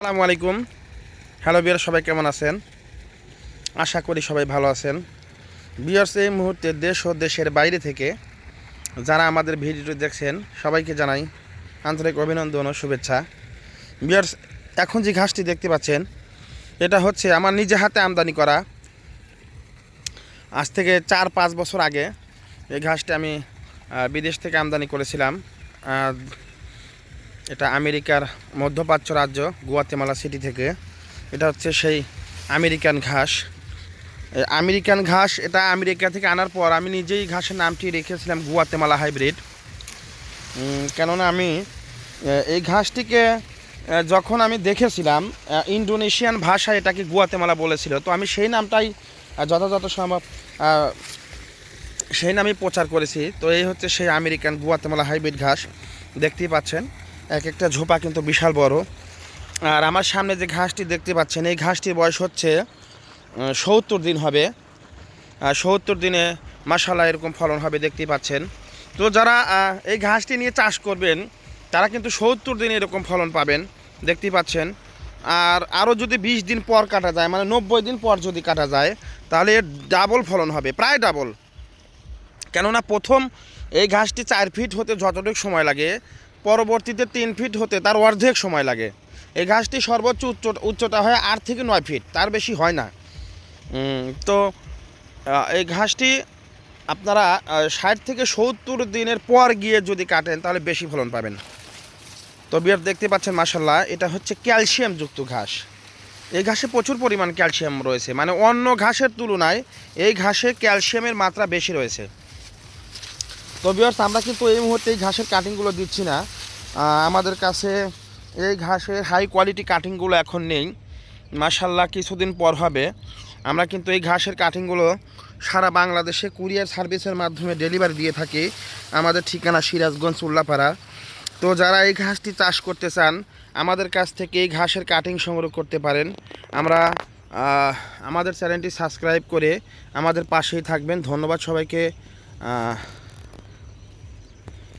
আসসালামু আলাইকুম। হ্যালো বিয়ার সবাই কেমন আছেন? আশা করি সবাই ভালো আছেন। বিয়ার্স এই মুহূর্তে দেশ ও দেশের বাইরে থেকে যারা আমাদের ভিডিওটি দেখছেন, সবাইকে জানাই আন্তরিক অভিনন্দন ও শুভেচ্ছা। বিয়ার্স এখন যে ঘাসটি দেখতে পাচ্ছেন, এটা হচ্ছে আমার নিজে হাতে আমদানি করা। আজ থেকে চার, পাঁচ বছর আগে এই ঘাসটি আমি বিদেশ থেকে আমদানি করেছিলাম। এটা আমেরিকার মধ্যপ্রাচ্য রাজ্য গুয়াতেমালা সিটি থেকে। এটা হচ্ছে সেই আমেরিকান ঘাস। আমেরিকান ঘাস এটা আমেরিকা থেকে আনার পর আমি নিজেই ঘাসের নামটি রেখেছিলাম গুয়াতেমালা হাইব্রিড। কেননা আমি এই ঘাসটিকে যখন আমি দেখেছিলাম আহ, ইন্দোনেশিয়ান ভাষায় এটাকে গুয়াতেমালা বলেছিল তো আমি সেই নামটাই যথাযথ সম্ভব সেই নামই প্রচার করেছি। তো এই হচ্ছে সেই আমেরিকান গুয়াতেমালা হাইব্রিড ঘাস। দেখতেই পাচ্ছেন। এক একটা ঝোপা কিন্তু বিশাল বড়। আর আমার সামনে যে ঘাসটি দেখতে পাচ্ছেন, এই ঘাসটির বয়স হচ্ছে সত্তর দিন হবে। সত্তর দিনে মাসালা এরকম ফলন হবে, দেখতে পাচ্ছেন। তো যারা এই ঘাসটি নিয়ে চাষ করবেন, তারা কিন্তু সত্তর দিনে এরকম ফলন পাবেন, দেখতে পাচ্ছেন। আর আরও যদি বিশ দিন পর কাটা যায় মানে নব্বই দিন পর যদি কাটা যায়, তাহলে ডাবল ফলন হবে, প্রায় ডাবল কেননা প্রথম এই ঘাসটি চার ফিট হতে যতটুকু সময় লাগে পরবর্তীতে তিন ফিট হতে তার অর্ধেক সময় লাগে। এই ঘাসটি সর্বোচ্চ উচ্চ উচ্চতা হয় আট থেকে নয় ফিট, তার বেশি হয় না। তো এই ঘাসটি আপনারা ষাট থেকে সত্তর দিনের পর গিয়ে যদি কাটেন, তাহলে বেশি ফলন পাবেন। তো বিয়ার দেখতে পাচ্ছেন মাসাল্লাহ এটা হচ্ছে ক্যালসিয়ামযুক্ত ঘাস। এই ঘাসে প্রচুর পরিমাণ ক্যালসিয়াম রয়েছে মানে অন্য ঘাসের তুলনায় এই ঘাসে ক্যালসিয়ামের মাত্রা বেশি রয়েছে। তো বিয়ার্স আমরা কিন্তু এই মুহূর্তে এই ঘাসের কাটিংগুলো দিচ্ছি না। আমাদের কাছে এই ঘাসের হাই কোয়ালিটি কাটিংগুলো এখন নেই। মাসাল্লাহ কিছুদিন পর হবে। আমরা কিন্তু এই ঘাসের কাটিংগুলো সারা বাংলাদেশে কুরিয়ার সার্ভিসের মাধ্যমে ডেলিভারি দিয়ে থাকি। আমাদের ঠিকানা সিরাজগঞ্জ, উল্লাপাড়া। তো যারা এই ঘাসটি চাষ করতে চান, আমাদের কাছ থেকে এই ঘাসের কাটিং সংগ্রহ করতে পারেন। আমরা আমাদের চ্যানেলটি সাবস্ক্রাইব করে আমাদের পাশেই থাকবেন। ধন্যবাদ সবাইকে।